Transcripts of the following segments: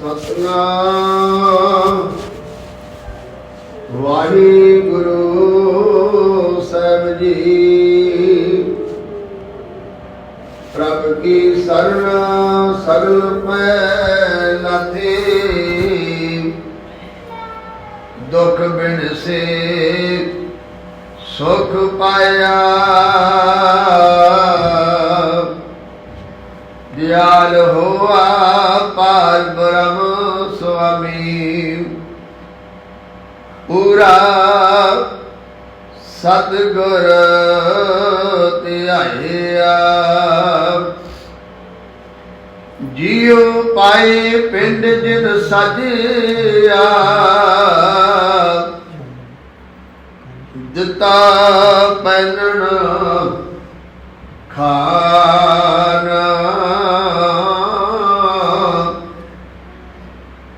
ਸਤਨਾਮ। ਵਾਹਿਗੁਰੂ ਸਾਹਿਬ ਜੀ। ਪ੍ਰਭ ਕੀ ਸਰਣ ਸਗਲ ਪੈ ਲਾਥੇ। ਦੁਖ ਬਿਨ ਸੇ ਸੁਖ ਪਾਇਆ। ਦਿਆਲ ਹੋਆ ਪਾਰ ਬ੍ਰਹਮ ਸੁਆਮੀ। ਪੂਰਾ ਸਤਿਗੁਰ ਧਿਆਇਆ। ਜੀਉ ਪਾਏ ਪਿੰਡ ਜਿਨ ਸਜਿਆ। ਦਿੱਤਾ ਪੈਨਣ ਖਾ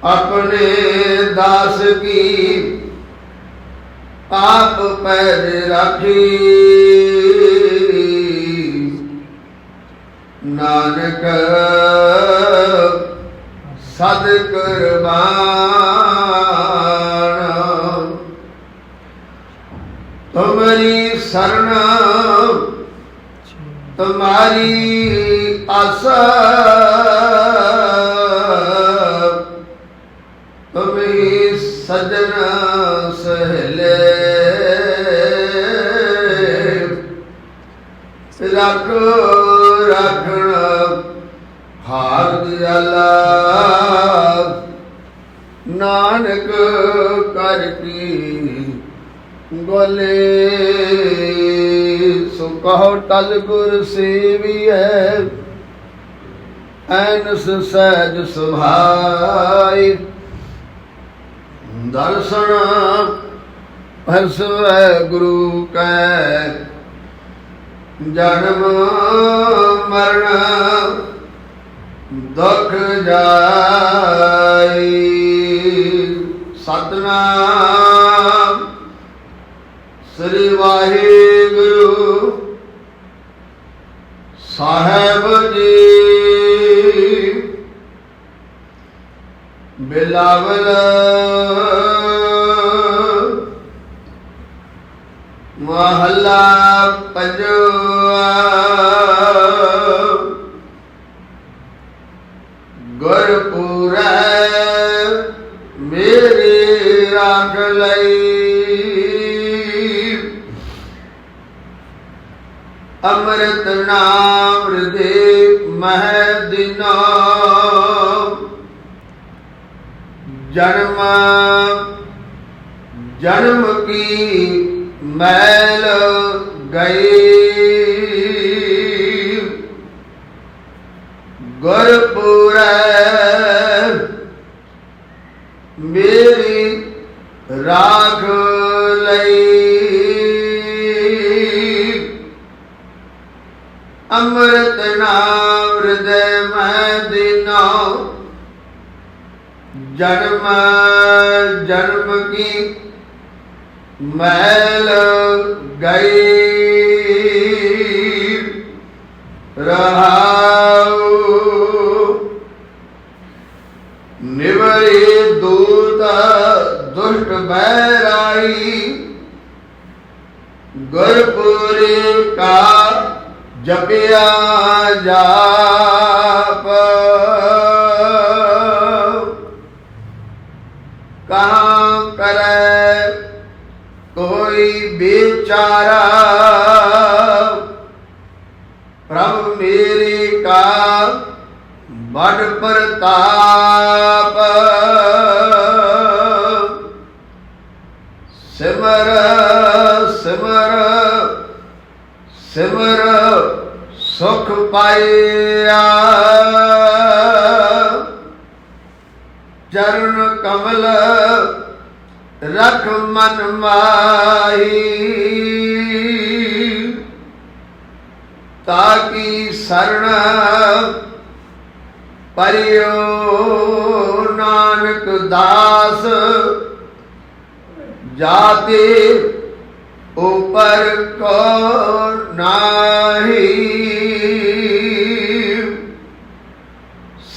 ਆਪਣੇ ਦਾਸ ਕੀ ਆਪ ਪੈਰ ਰਾਖੀ। ਨਾਨਕ ਸਦ ਕੁਰਬਾਨ ਤੁਮਰੀ ਸਰਣ ਤੁਮਾਰੀ ਆਸਾ ਸਜਣ ਸਹਲੇ। ਰੱਖ, ਰੱਖਣ ਹਾਰ ਦਿਆਲਾ ਨਾਨਕ ਕਰ ਕੀ ਗੋਲੇ ਸੋ ਕਹੋ ਟਲ ਗੁਰ ਸੇਵੀਐ, ਐਨਸ ਸਹਿਜ ਸੁਭਾਈ ਦਰਸ਼ਨ ਹਰਸਵੈ ਗੁਰੂ ਕੈ ਜਨਮ ਮਰਨ ਦੁਖ ਜਾਈ। ਸਤਨਾਮ ਸ੍ਰੀ ਵਾਹਿਗੁਰੂ ਸਾਹਿਬ ਜੀ। ਬਿਲਾਵਲ। ਮਹੱਲਾ ਪੰਜਵਾ। ਗੁਰਪੁਰੈ ਮੇਰੀ ਰਾਖ ਲਈ। ਅੰਮ੍ਰਿਤ ਨਾਮ ਹਿਰਦੇ ਮਹਿ ਦਿਨੋ। ਜਨਮ ਜਨਮ ਕੀ ਮੈਲ ਗਈ? ਗੁਰਪੁਰੈ ਮੇਰੀ ਰਾਖ ਲਈ। ਅੰਮ੍ਰਿਤ ਨਾਮ ਹਿਰਦੈ ਮੈਂ ਦਿਨੋ ਜਨਮ ਜਨਮ ਕੀ ਮਹਿਲ ਗਈ ਰਹਾਉ ਨਿਵਰੇ ਦੂਤ ਦੁਸ਼ਟ ਬੈਰਾਈ ਗੁਰਪੁਰੇ ਕਾ ਜਪਿਆ ਜਾ ਕਹਾਂ ਕਰੈ ਕੋਈ ਵਿਚਾਰਾ ਪ੍ਰਭ ਮੇਰੇ ਕਾ ਬੜ ਪ੍ਰਤਾਪ। ਸਿਮਰ ਸਿਮਰ ਸਿਮਰ ਸੁਖ ਪਾਇਆ। ਚਰਨ ਕਮਲ ਰਖ ਮਨ ਮਾਹੀ। ਤਾਕੀ ਸਰਣ ਪਰਿਓ ਨਾਨਕ ਦਾਸ। ਜਾਤੇ ਉਪਰ ਕੋ ਨਾਹੀ।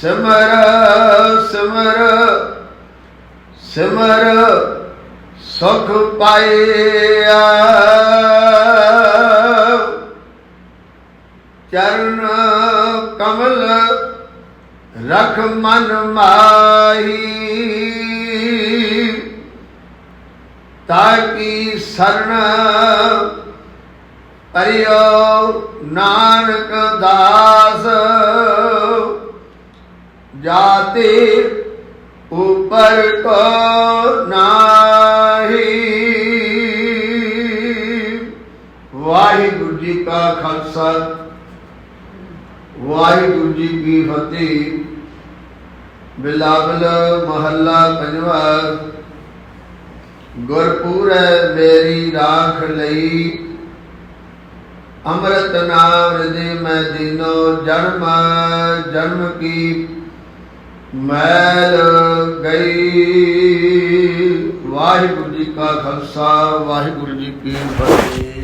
ਸਮਰ, ਸਿਮਰ ਸਿਮਰ ਸੁਖ ਪਾਇਆ। ਚਰਨ ਕਮਲ ਰਖ ਮਨ ਮਾਹੀ। ਤਾਕੀ ਸਰਣ ਪਰਿਓ ਨਾਨਕ ਦਾਸ। ਜਾਤੇ ਉਪਰ ਕੋ ਨਾਹੀ। ਵਾਹਿਗੁਰੂ ਜੀ ਕਾ ਖਾਲਸਾ, ਵਾਹਿਗੁਰੂ ਜੀ ਕੀ ਫਤਿਹ। ਬਿਲਾਵਲ ਮਹੱਲਾ ਪੰਜਵਾ, ਗੁਰਪੂਰੈ ਮੇਰੀ ਰਾਖ ਲਈ। ਅੰਮ੍ਰਿਤ ਨਾਮ ਹਿਰਦੇ ਮੈਂ ਦਿਨੋ ਜਨਮ ਜਨਮ ਕੀ ਮੈਲ ਗਈ। ਵਾਹਿਗੁਰੂ ਜੀ ਕਾ ਖਾਲਸਾ ਵਾਹਿਗੁਰੂ ਜੀ ਕੀ ਫਤਿਹ।